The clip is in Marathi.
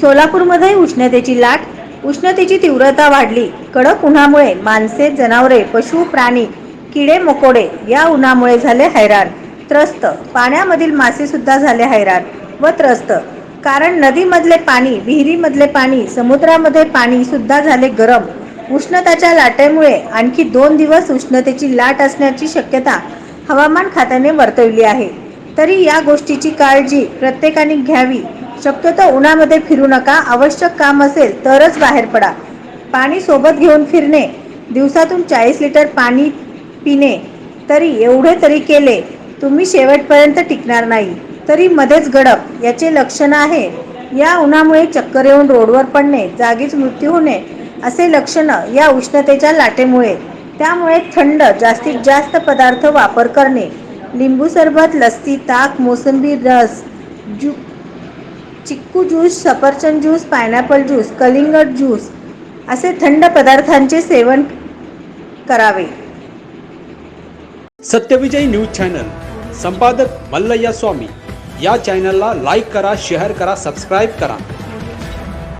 सोलापूरमध्ये उष्णतेची लाट. उष्णतेची तीव्रता वाढली. कडक उन्हामुळे माणसे जनावरे पशु प्राणी किडे मकोडे या उन्हामुळे झाले हैराण. त्रस्त. पाण्यामधील मासे सुद्धा झाले हैराण व त्रस्त. कारण नदीमधले पाणी विहिरीमधले पाणी समुद्रामध्ये पाणी सुद्धा झाले गरम. उष्णताच्या लाटेमुळे आणखी दोन दिवस उष्णतेची लाट असण्याची शक्यता हवामान खात्याने वर्तवली आहे. तरी या गोष्टीची काळजी प्रत्येकाने घ्यावी. शक्यतो उन्हामध्ये फिरू नका. आवश्यक काम असेल तरच बाहेर पडा. पाणी सोबत घेऊन फिरणे. दिवसातून चाळीस लिटर पाणी पिणे. तरी एवढे तरी केले तुम्ही शेवटपर्यंत टिकणार नाही. तरी मध्येच गडप याचे लक्षण आहे. या उन्हामुळे चक्कर येऊन रोडवर पडणे जागीच मृत्यू होणे असे लक्षणं या उष्णतेच्या लाटेमुळे. त्यामुळे थंड जास्तीत जास्त पदार्थ वापर करणे. लिंबू सरबत लस्सी ताक मोसंबी रस ज्यू चिक्कू ज्यूस सफरचंद ज्यूस पायनॅपल ज्यूस कलिंगड ज्यूस असे थंड पदार्थांचे सेवन करावे. सत्यविजय न्यूज चॅनल संपादक मल्लय्या स्वामी. या चॅनलला लाईक करा शेअर करा सबस्क्राईब करा.